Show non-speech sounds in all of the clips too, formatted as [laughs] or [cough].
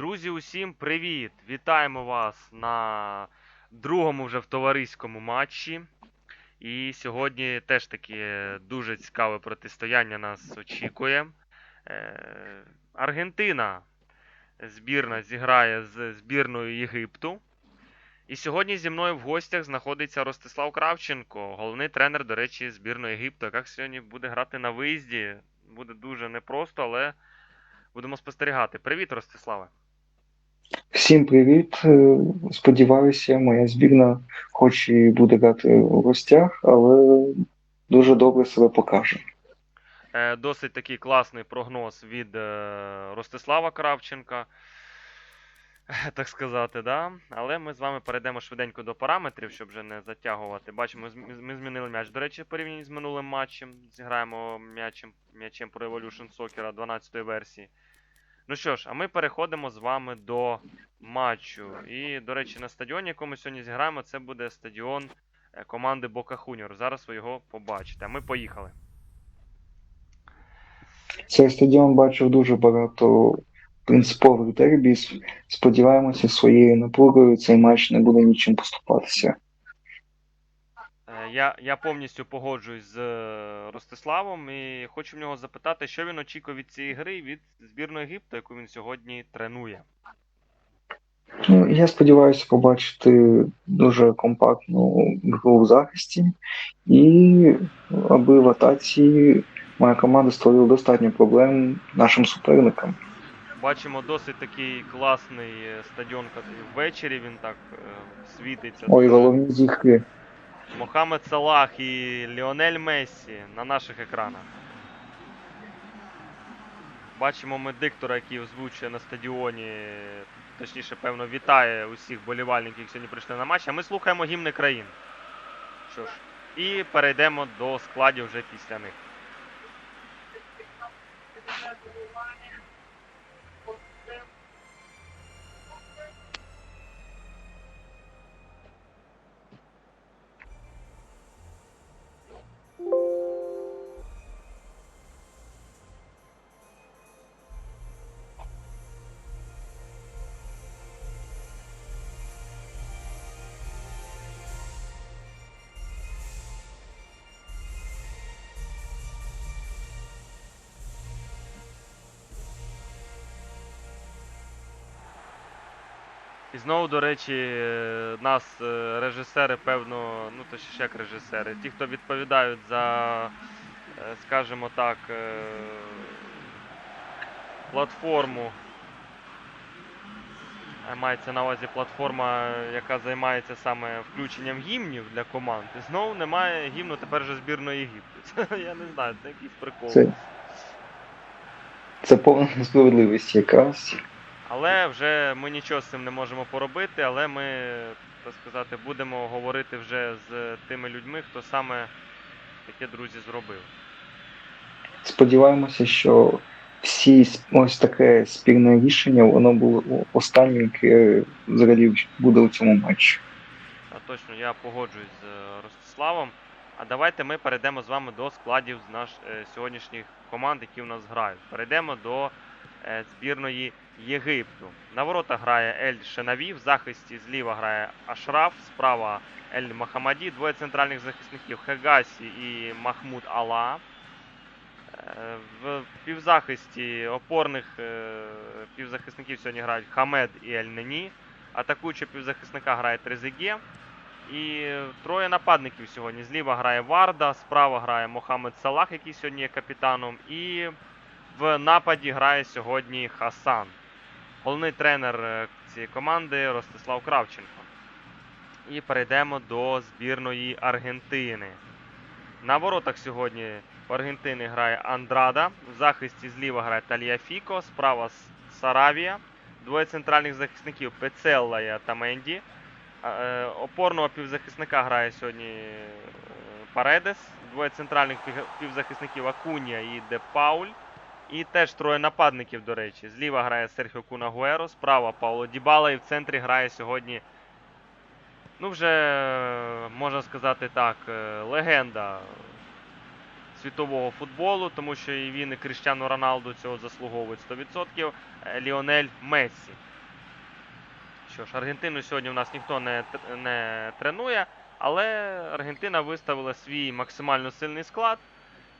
Друзі, усім привіт! Вітаємо вас на другому вже в товариському матчі. І сьогодні теж таки дуже цікаве протистояння нас очікує. Е, Аргентина збірна зіграє з збірною Єгипту. І сьогодні зі мною в гостях знаходиться Ростислав Кравченко, головний тренер, до речі, збірної Єгипту, яка сьогодні буде грати на виїзді. Буде дуже непросто, але будемо спостерігати. Привіт, Ростиславе. Всім привіт. Е, Сподіваюся, моя збірна, хоч і буде грати у гостях, але дуже добре себе покаже. Е, Досить такий класний прогноз від е, Ростислава Кравченка. [laughs] Так сказати, да. Але ми з вами перейдемо швиденько до параметрів, щоб вже не затягувати. Бачимо, ми змінили м'яч. До речі, в порівнянні з минулим матчем. Зіграємо м'ячем, м'ячем про Evolution Soccer 12-ї версії. Ну що ж, а ми переходимо з вами до матчу. І, до речі, на стадіоні, якому ми сьогодні зіграємо, це буде стадіон е, команди Бока Хуніор. Зараз ви його побачите. А ми поїхали. Цей стадіон бачив дуже багато принципових дербі. Сподіваємося, своєю напругою цей матч не буде нічим поступатися. Е, Я, я повністю погоджуюсь з е, Ростиславом і хочу в нього запитати, що він очікує від цієї гри від збірної Єгипту, яку він сьогодні тренує. Ну, я сподіваюся побачити дуже компактну гру в захисті, і аби в атаці моя команда створила достатньо проблем нашим суперникам. Бачимо досить такий класний е, стадіон ввечері. Він так світиться. Ой, головні зірки. Мохамед Салах і Ліонель Мессі на наших екранах. Бачимо ми диктора, який озвучує на стадіоні, точніше, певно, вітає усіх болівальників, які сьогодні прийшли на матч. А ми слухаємо гімни країн. Що ж, і перейдемо до складів вже після них. І знову, до речі, е, нас е, режисери, певно, ну точніше як режисери, ті, хто відповідають за, е, скажімо так, платформу. Мається на увазі платформа, яка займається саме включенням гімнів для команд. І знову немає гімну тепер же збірної Єгипту. Це, [laughs] я не знаю, це якийсь прикол. Це, це повна несправедливість якраз. Але вже ми нічого з цим не можемо поробити, але ми, так сказати, будемо говорити вже з тими людьми, хто саме таке друзі зробив. Сподіваємося, що всі ось таке спільне рішення, воно було останнім, яке взагалі буде у цьому матчі. А точно я погоджуюсь з е, Ростиславом. А давайте ми перейдемо з вами до складів з наш е, сьогоднішніх команд, які у нас грають. Перейдемо до е, збірної Єгипту. На воротах грає Ель Шенаві, в захисті зліва грає Ашраф, справа Ель Махамаді, двоє центральних захисників Хегасі і Махмуд Алла. Е, В півзахисті опорних е, півзахисників сьогодні грають Хамед і Ель Нені. Атакуючого півзахисника грає Трезеге. І троє нападників сьогодні. Зліва грає Варда, справа грає Мохамед Салах, який сьогодні є капітаном. І в нападі грає сьогодні Хасан. Головний тренер е, цієї команди Ростислав Кравченко. І перейдемо до збірної Аргентини. На воротах сьогодні у Аргентини грає Андрада. В захисті зліва грає Таліафіко, справа Саравія. Двоє центральних захисників Пецелла та Менді. Е, Опорного півзахисника грає сьогодні е, Паредес. Двоє центральних півзахисників Акунія і Де Пауль. І теж троє нападників, до речі. Зліва грає Серхіо Кунагуеро, справа Пауло Дібала і в центрі грає сьогодні. Ну, вже можна сказати так, е, легенда світового футболу, тому що і він, і Кріштіану Роналду цього заслуговують 100%. е, Ліонель Мессі. що ж, Аргентину сьогодні у нас ніхто не, не тренує, але Аргентина виставила свій максимально сильний склад,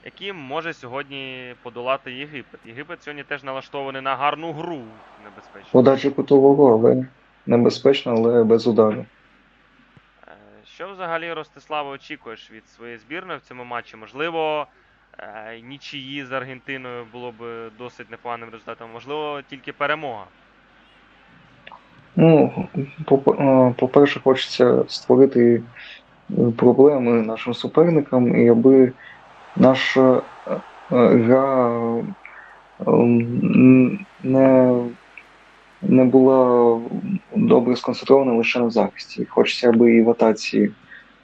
яким може сьогодні подолати Єгипет. Єгипет сьогодні теж налаштований на гарну гру небезпечно. Подача кутового, але небезпечно, але без удару. Е, Що взагалі Ростислава очікуєш від своєї збірної в цьому матчі? Можливо, е, нічиї з Аргентиною було б досить непоганим результатом, можливо, тільки перемога. Ну, е, по-перше, хочеться створити проблеми нашим суперникам, і аби наша е, е, гра е, не, не була добре сконцентрована лише на захисті. Хочеться, аби і в атаці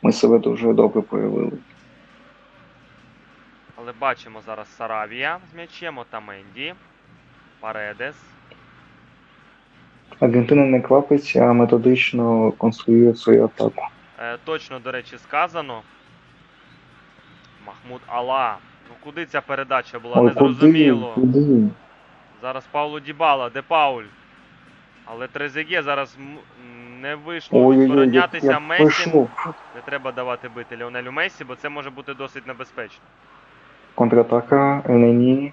ми себе дуже добре проявили. Але бачимо зараз Саравія з м'ячем, Отаменді, Паредес. Аргентина не квапиться, а методично конструює свою атаку. Е, точно, до речі, сказано. Махмуд Алла. Ну куди ця передача була? Ой, Незрозуміло. куди? Зараз Пауло Дібала, де Пауль? Але Трезеге зараз не вийшло Ой-ой-ой, відборонятися Месі. Не треба давати бити Леонелю Месі, бо це може бути досить небезпечно. Контратака, Енені,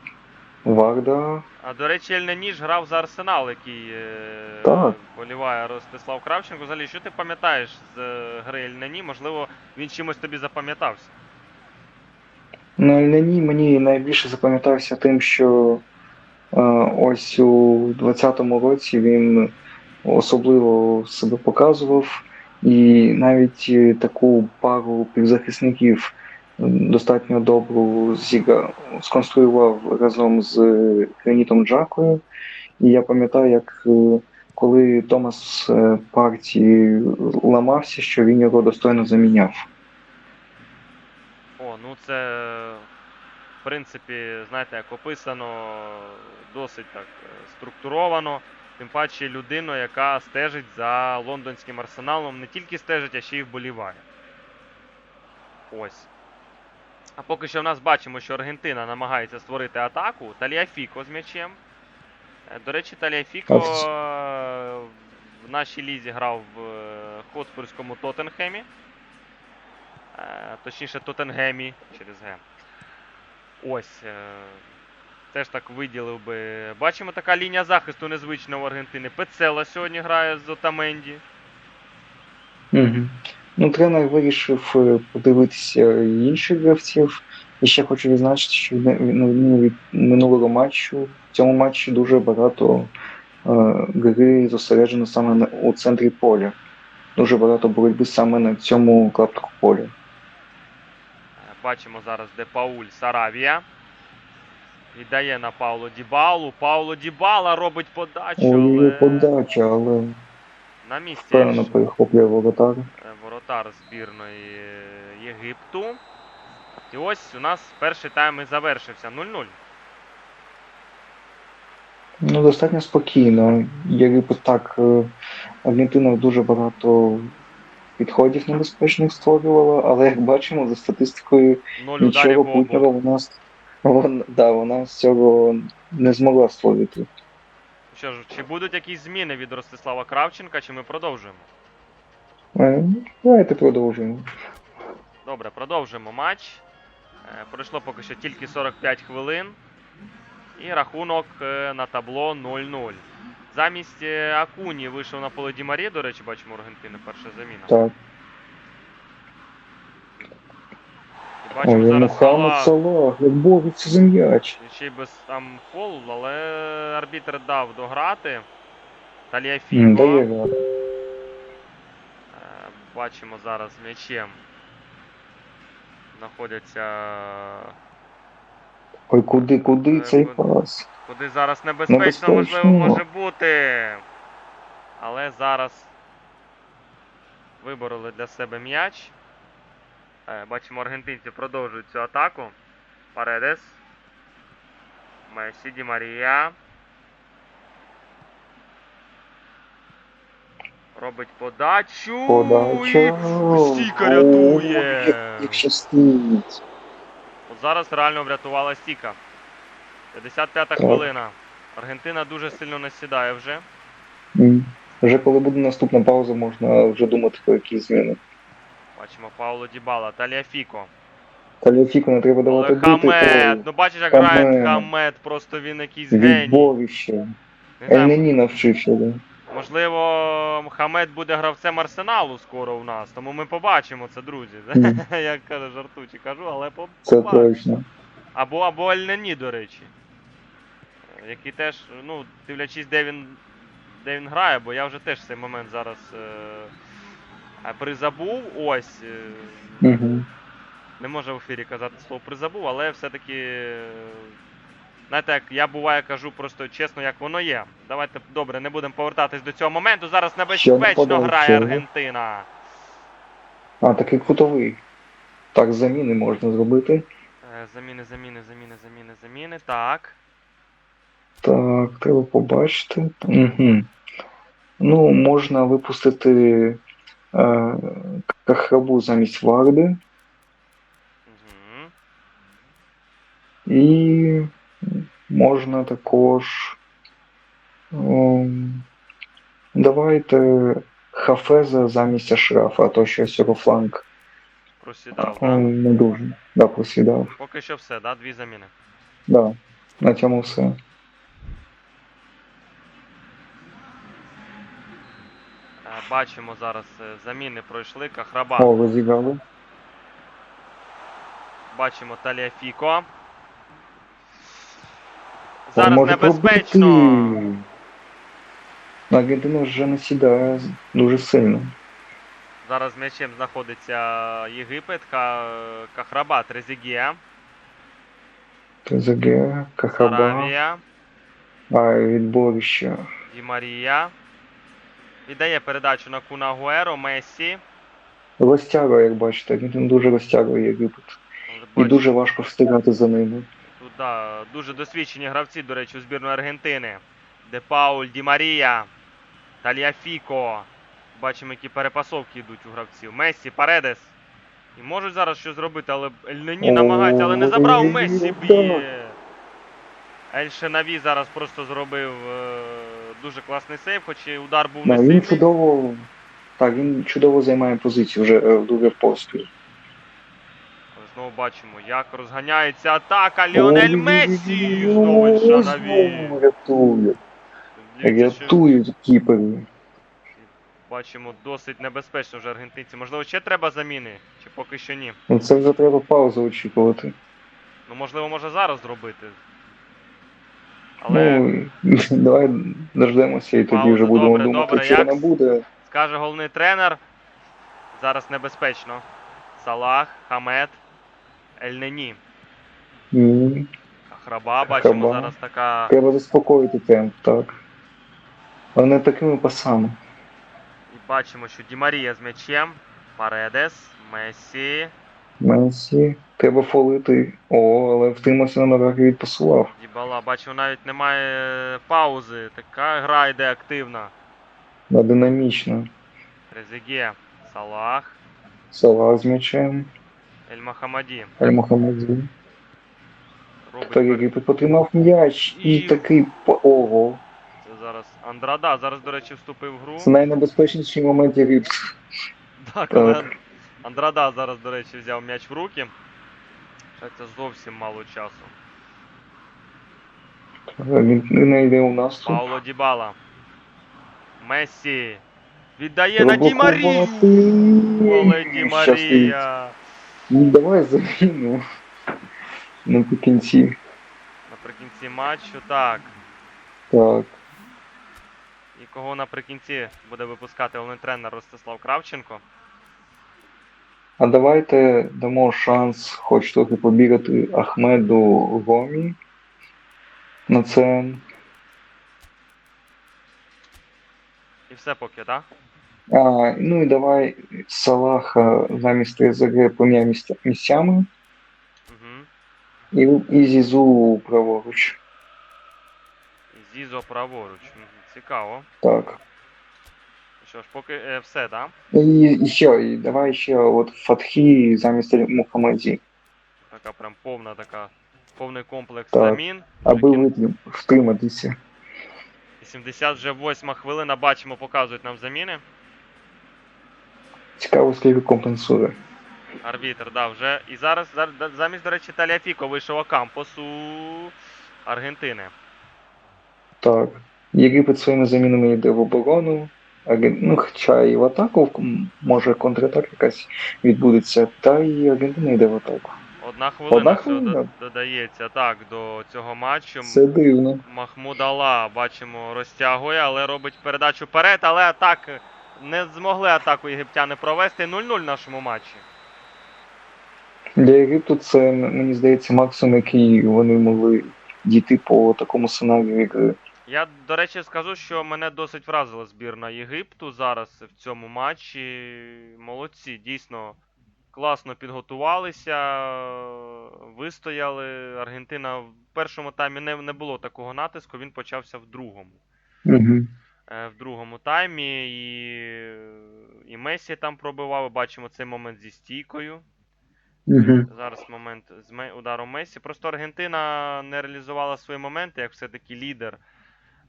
Варда. А до речі, Ельненіж грав за Арсенал, який е, Так. боліває Ростислав Кравченко. Взагалі, що ти пам'ятаєш з е, гри Ельнені? Можливо, він чимось тобі запам'ятався. Ну, Енені мені найбільше запам'ятався тим, що е, ось у 20-му році він особливо себе показував, і навіть е, таку пару півзахисників достатньо добру зіга сконструював разом з Гранітом Джакою. І я пам'ятаю, як е, коли Томас е, Парті ламався, що він його достойно заміняв. О, ну це в принципі, знаєте, як описано досить так е, структуровано. Тим паче людину, яка стежить за лондонським арсеналом, не тільки стежить, а ще й вболіває. Ось. А поки що в нас бачимо, що Аргентина намагається створити атаку. Таліафіко з м'ячем. Е, До речі, Таліафіко е, в нашій лізі грав в Хотспурському Тоттенхемі. Е, Точніше, Тоттенгемі через Г. Ось. е, Теж так виділив би. Бачимо така лінія захисту незвична у Аргентини. Пецела сьогодні грає з Отаменді. Угу. Ну, тренер вирішив е, подивитися інших гравців. І ще хочу відзначити, що відміну від минулого матчу, в цьому матчі дуже багато е, гри зосереджено саме у центрі поля. Дуже багато боротьби саме на цьому клаптику поля. Бачимо зараз, де Пауль Саравія. Віддає на Пауло Дібалу. Пауло Дібала робить подачу, але подача, але на місці впевнено перехоплює воротар. е, воротар збірної Єгипту. І ось у нас перший тайм і завершився 0-0. Ну, достатньо спокійно. Єгипет так, е, Аргентина дуже багато підходів небезпечних створювала, але як бачимо, за статистикою 0 нічого по путнього обох. вона, с- да, вона з цього не змогла створити. Що ж, чи будуть якісь зміни від Ростислава Кравченка, чи ми продовжуємо? Е, Давайте продовжуємо. Добре, продовжуємо матч. Е, Пройшло поки що тільки 45 хвилин. І рахунок е, на табло 0-0. Замість е, Акуні вийшов на поле Ді Марі, до речі, бачимо у Аргентини перша заміна. Так. І бачимо Ой, зараз Мухаммед Сала, Салах, як бореться за м'яч. ще й без там фол, але арбітр дав дограти. М, Таліафіко. Дає. Е, Бачимо зараз м'ячем. Знаходяться. Ой, куди, куди Е, цей пас? Куди зараз небезпечно, Небезпечно. можливо, може бути. Але зараз вибороли для себе м'яч. Е, Бачимо, аргентинці продовжують цю атаку. Паредес. Месі Ді Марія. Робить подачу. Подача. І Стійка рятує. як- Як щастить. Зараз реально врятувала стіка. 55-та хвилина. Аргентина дуже сильно насідає вже. Вже коли буде наступна пауза, можна вже думати про якісь зміни. Бачимо Пауло Дібала, Таліафіко. Таліфіку не треба давати бити. Хамед, ну бачиш, як грає Хамед, просто він якийсь геній. Не Ельнені навчився, да. Можливо, Хамед буде гравцем Арсеналу скоро у нас, тому ми побачимо це, друзі. [laughs] Як каже жартучі, кажу, але по- Це побачимо. точно. Або або Ельнені, до речі. Е, Який теж, ну, дивлячись, де він, де він грає, бо я вже теж цей момент зараз е, е, призабув. Ось. Е, не можу в ефірі казати слово призабув, але все-таки. Е, Знаєте, як я буває кажу просто чесно, як воно є. Давайте добре, не будемо повертатись до цього моменту. Зараз небезпечно грає? Аргентина. А, такий кутовий. Так, заміни можна зробити. Е, Заміни, заміни, заміни, заміни, заміни. Так. Так, треба побачити. Угу. Ну, можна випустити е, Кахрабу замість Варди. Угу. І можна також. ем, давайте Хафеза замість Ашрафа, а то що Сірофланг Просідав. е, Да? не дуже. Да, просідав. Поки що все, да? Дві заміни. Да, на цьому все. Е, Бачимо зараз е, заміни пройшли. Кахраба. О, розіграли. Бачимо Таліафіко. Зараз може небезпечно. пробити. Аргентина вже насідає дуже сильно. Зараз м'ячем знаходиться Єгипет, Кахраба, Трезігє, ТЗГ, Кахаба, Аравія, а відборище. Ді Марія. Віддає передачу на Куна Гуеро, Мессі. Розтягує, як бачите, він дуже розтягує Єгипет. І дуже важко встигати за ними. Да, дуже досвідчені гравці, до речі, у збірної Аргентини. Де Пауль, Ді Марія, Таліафіко. Бачимо, які перепасовки йдуть у гравців. Мессі, Паредес. І можуть зараз щось зробити, але Ельнені намагається, але не забрав так. б'є. Ель Шенаві зараз просто зробив е, дуже класний сейв, хоч і удар був не Да, він чудово. Так, він чудово займає позицію вже е, в друге поспіль. Знову бачимо, як розганяється атака. Ліонель Мессі! І Знову Ель Знову Шенаві. рятує. Рятують кіпери. Бачимо, досить небезпечно вже аргентинці. Можливо, ще треба заміни, чи поки що ні. Ну це вже треба паузу очікувати. Ну, можливо, може зараз зробити. Але Ну, [laughs] давай дождемося і тоді Пауза, вже будемо добре, думати, добре, чи як? вона буде. скаже головний тренер. Зараз небезпечно. Салах, Хамед, Ельнені. Ні. Храба, бачимо Храба. зараз така. Треба заспокоїти темп, так. Не такими пасами. І бачимо, що Ді Марія з м'ячем. Паредес, Месі, Месі. Треба фолити. О, але втримався на ногах і відпасував. Дібала. Бачимо, навіть немає паузи. Така гра йде активна. Да, динамічно. Трезеге, Салах, Салах з м'ячем. Ель Махамаді. Аль-Мухаммеді. Робить Так, який потримав м'яч і І- такий ого. Це зараз Андрада. Зараз, до речі, вступив в гру. Це найнебезпечніший момент, який [laughs] Так, Так. Андрада зараз, до речі, взяв м'яч в руки. Це зовсім мало часу. він не йде у нас. Пауло Дібала. Мессі. Віддає на Ді Марію. Але Ді Марія. Ну, давай заміну. Наприкінці. Наприкінці матчу. Так. Так. І кого наприкінці буде випускати головний тренер Ростислав Кравченко. А давайте дамо шанс хоч трохи побігати Ахмеду Гомі на це. І все поки, так? А, ну і давай Салаха замість ТЗГ поміняй місця- місцями Угу. і, і Зізу праворуч. І Зізо праворуч. Цікаво. Так. Що ж, поки е, все, так? І, і ще, і давай ще от Фатхі замість Мухаммеді, Така прям повна така, повний комплекс Так. замін. аби втриматися. 88 хвилина, бачимо, показують нам заміни. Цікаво, скільки компенсує. Арбітр, да, вже. І зараз замість, до речі, Таліафіко вийшов Акампос у Аргентини. Так. Єгипет своїми замінами йде в оборону. Ну, хоча і в атаку, може контратака якась відбудеться, та і Аргентина йде в атаку. Одна хвилина, Одна хвилина? додається так до цього матчу. Це дивно. Махмуд Алла, бачимо, розтягує, але робить передачу вперед, але так не змогли атаку єгиптяни провести. 0-0 в нашому матчі. Для Єгипту це, мені здається, максимум, який вони могли дійти по такому сценарію ігри. Я, до речі, скажу, що мене досить вразила збірна Єгипту зараз в цьому матчі. Молодці, дійсно класно підготувалися, вистояли. Аргентина в першому таймі не, не було такого натиску, він почався в другому. Угу. Е, В другому таймі і, і Месі там пробивав. Бачимо цей момент зі стійкою. Угу. Зараз момент з ударом Месі. Просто Аргентина не реалізувала свої моменти, як все-таки лідер.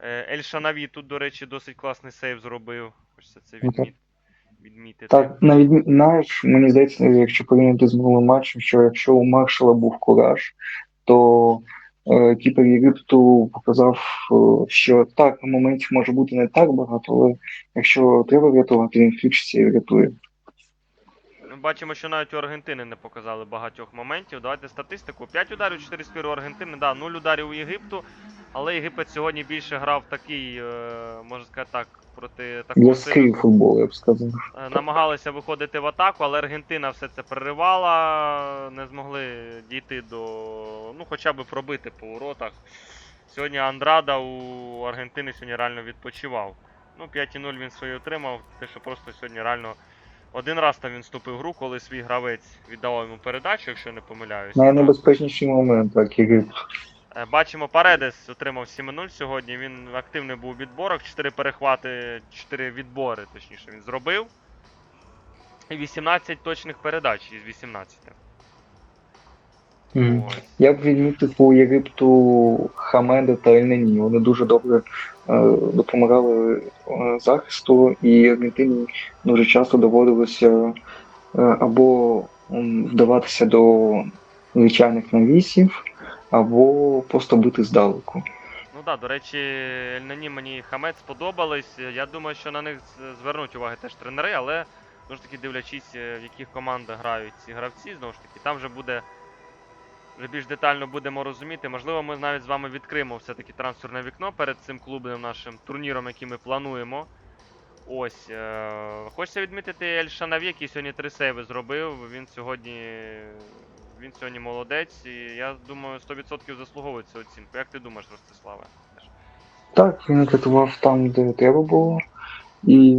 Е, Ель Шанаві тут, до речі, досить класний сейв зробив. Хочеться це Ну, відміт... відмітити. Так, навіть наш, мені здається, якщо порівняти з минулим матчем, що якщо у Маршала був кураж, то кіпер Єгипту показав, е, що так, моментів може бути не так багато, але якщо треба врятувати, він включиться і врятує. Бачимо, що навіть у Аргентини не показали багатьох моментів. Давайте статистику. 5 ударів, 4 спіру Аргентини, да, 0 ударів у Єгипту. Але Єгипет сьогодні більше грав такий, е, можна сказати так, проти такого В'язкий футбол, я б сказав. Е, намагалися виходити в атаку, але Аргентина все це переривала, не змогли дійти до. Ну, хоча б пробити по воротах. Сьогодні Андрада у Аргентини сьогодні реально відпочивав. Ну, 5-0 він своє отримав. Те, що просто сьогодні реально один раз там він вступив в гру, коли свій гравець віддавав йому передачу, якщо не помиляюсь. Найнебезпечніший момент, так, Єгипт. Е, Бачимо, Паредес отримав 7-0 сьогодні. Він активний був у відборах. 4 перехвати, 4 відбори, точніше, він зробив. І 18 точних передач із 18. Мгм. Я б відмітив у Єгипту Хамеда та Ельнені. Вони дуже добре е, допомагали е, захисту, і Аргентині дуже часто доводилося е, або вдаватися до звичайних навісів, або просто бити здалеку. Ну так, до речі, Ельнені мені і Хамед сподобались. Я думаю, що на них звернуть увагу теж тренери, але знову ж таки дивлячись, е, в яких командах грають ці гравці, знову ж таки, там вже буде. Вже більш детально будемо розуміти. Можливо, ми навіть з вами відкриємо все-таки трансферне вікно перед цим клубним нашим турніром, який ми плануємо. Ось. Е- хочеться відмітити Ель Шанаві, який сьогодні три сейви зробив. Він сьогодні. Він сьогодні молодець, і я думаю, 100% заслуговує цю оцінку. Як ти думаєш, Ростиславе? Так, він рятував там, де треба було, і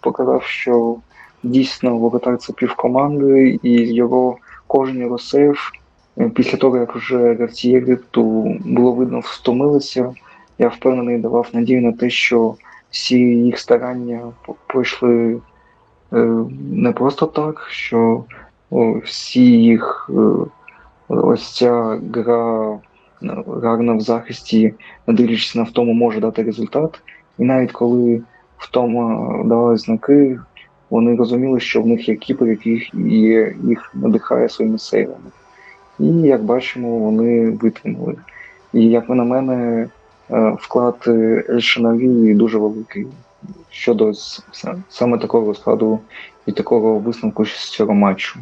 показав, що дійсно воротар це півкоманди, і його кожен його сейв е, після того, як вже гравці Єгипту було видно, встомилися. Я впевнений давав надію на те, що всі їх старання пройшли е, не просто так, що всі їх е, ось ця гра е, гарна в захисті не дивлячись на втому, може дати результат. І навіть коли втома давали знаки, вони розуміли, що в них є кіпер, який їх надихає своїми сейвами. І як бачимо, вони витримали. І як на мене, е, вклад Ельшанаві дуже великий щодо саме такого складу і такого висновку з цього матчу.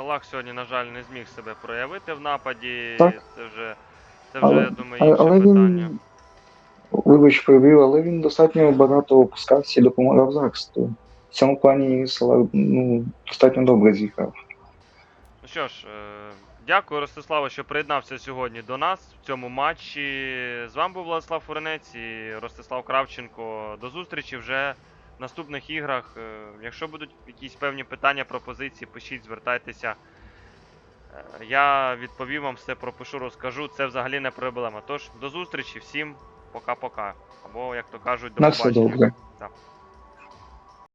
Салах сьогодні, на жаль, не зміг себе проявити в нападі. Так. Це вже, це вже, Але- я думаю, інше але питання. він, вибач, перебив, але він достатньо багато опускався і допомагав захисту. В цьому плані Салах ну, достатньо добре зіграв. Ну що ж, е, дякую, Ростиславе, що приєднався сьогодні до нас в цьому матчі. З вами був Владислав Фуренець і Ростислав Кравченко. До зустрічі вже в наступних іграх. Е, Якщо будуть якісь певні питання, пропозиції, пишіть, звертайтеся. Е, Я відповім вам все пропишу, розкажу. Це взагалі не проблема. Тож, до зустрічі, всім пока-пока. Або, як то кажуть, до побачення. Так.